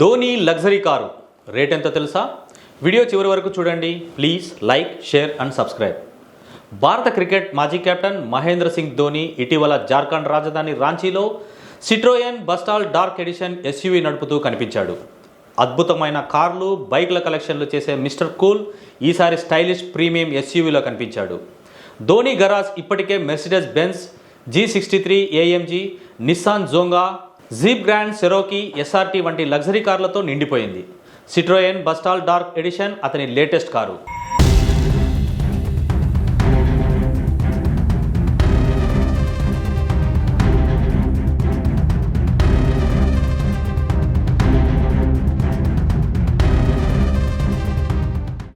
Dhoni luxury car. Rate ఎంత తెలుసా? Video చివరి వరకు చూడండి. Please like share and subscribe. భారత క్రికెట్ మాజీ కెప్టెన్ మహేంద్ర సింగ్ ధోని ఇటీవల జార్ఖండ్ రాజధాని రాంచీలో Citroen Basalt dark edition SUV నడుపుతూ కనిపించాడు. అద్భుతమైన కార్లు బైక్ల కలెక్షన్లు చేసే మిస్టర్ కూల్ ఈసారి స్టైలిష్ ప్రీమియం ఎస్యూవీలో కనిపించాడు. ధోని గరాజ్ ఇప్పటికే Mercedes Benz G sixty three AMG Nissan Jonga jeep Grand Cherokee SRT వంటి లగ్జరీ కార్లతో నిండిపోయింది. సిట్రోయన్ బస్టాల్ డార్క్ ఎడిషన్ అతని latest car.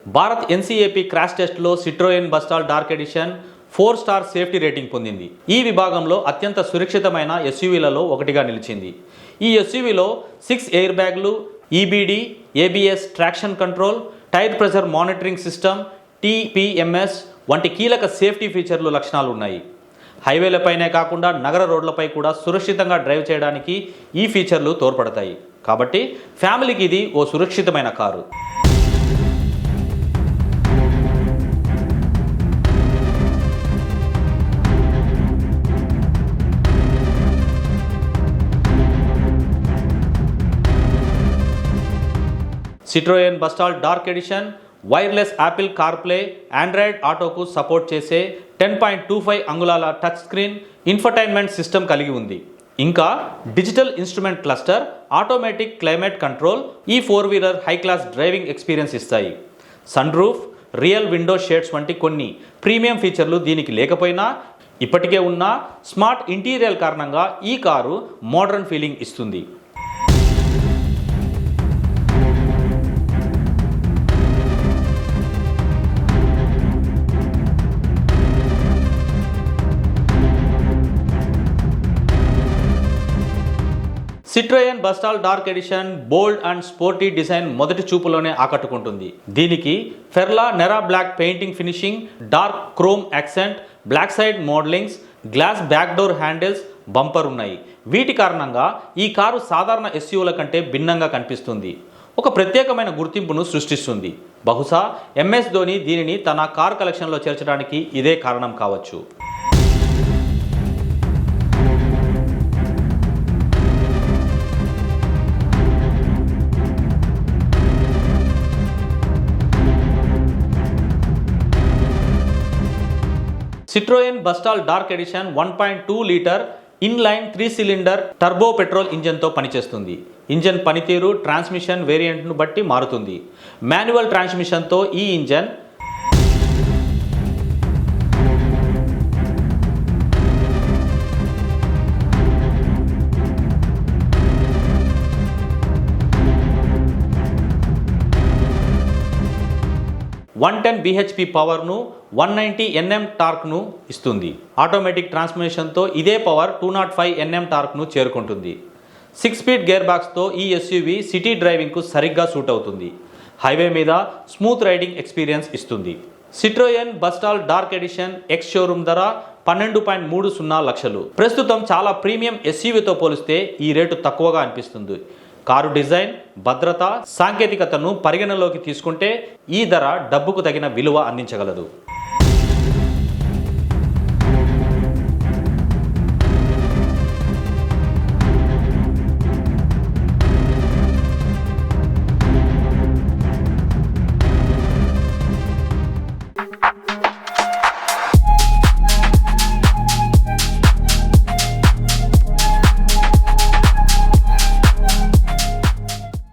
Bharat NCAP crash టెస్ట్లో Citroen Basalt dark edition four star safety rating పొందింది. ఈ విభాగంలో అత్యంత సురక్షితమైన ఎస్యూవీలలో ఒకటిగా నిలిచింది. ఈ ఎస్యూవీలో సిక్స్ ఎయిర్ బ్యాగ్లు EBD ABS traction control tyre pressure monitoring system TPMS వంటి కీలక సేఫ్టీ ఫీచర్లు లక్షణాలు ఉన్నాయి హైవేలపైనే కాకుండా నగర రోడ్లపై కూడా సురక్షితంగా డ్రైవ్ చేయడానికి ఈ ఫీచర్లు తోడ్పడతాయి. కాబట్టి ఫ్యామిలీకి ఇది ఓ సురక్షితమైన car. Citroen Basalt dark edition wireless Apple CarPlay Android ఆటోకు support చేసే టెన్ పాయింట్ టూ ఫైవ్ అంగుళాల టచ్ స్క్రీన్ ఇన్ఫర్టైన్మెంట్ సిస్టమ్ కలిగి ఉంది. ఇంకా digital instrument cluster automatic climate control ఈ four wheeler high class driving experience ఇస్తాయి. Sunroof rear window shades వంటి కొన్ని premium ఫీచర్లు దీనికి లేకపోయినా ఇప్పటికే ఉన్న స్మార్ట్ ఇంటీరియర్ కారణంగా ఈ కారు మోడర్న్ ఫీలింగ్ ఇస్తుంది. Citroen Basalt dark edition bold and sporty design మొదటి చూపులోనే ఆకట్టుకుంటుంది. దీనికి Perla Nera black painting finishing dark chrome accent black side mouldings gloss black door handles bumper ఉన్నాయి. వీటి కారణంగా ఈ కారు సాధారణ ఎస్యూల కంటే భిన్నంగా కనిపిస్తుంది. ఒక ప్రత్యేకమైన గుర్తింపును సృష్టిస్తుంది. బహుశా ఎంఎస్ ధోని దీనిని తన కార్ కలెక్షన్లో చేర్చడానికి ఇదే కారణం కావచ్చు. Citroen Basalt dark edition one point two litre inline three cylinder turbo petrol ఇంజన్తో పనిచేస్తుంది. ఇంజన్ పనితీరు ట్రాన్స్మిషన్ వేరియంట్ను బట్టి మారుతుంది. మాన్యువల్ ట్రాన్స్మిషన్తో ఈ ఇంజన్ వన్ టెన్ బిహెచ్పి పవర్ను వన్ నైంటీ ఎన్ఎం టార్క్ను ఇస్తుంది. ఆటోమేటిక్ ట్రాన్స్మిషన్తో ఇదే power two naught five NM టార్క్ను చేరుకుంటుంది. సిక్స్ స్పీడ్ గేర్ బాక్స్తో ఈ ఎస్యూవి సిటీ డ్రైవింగ్కు సరిగ్గా సూట్ అవుతుంది. హైవే మీద స్మూత్ రైడింగ్ ఎక్స్పీరియన్స్ ఇస్తుంది. Citroen Basalt dark edition ex showroom ధర పన్నెండు పాయింట్ మూడు సున్నా లక్షలు. ప్రస్తుతం చాలా ప్రీమియం ఎస్యూవితో పోలిస్తే ఈ రేటు తక్కువగా అనిపిస్తుంది. కారు డిజైన్ భద్రత సాంకేతికతను పరిగణలోకి తీసుకుంటే ఈ ధర డబ్బుకు తగిన విలువ అందించగలదు.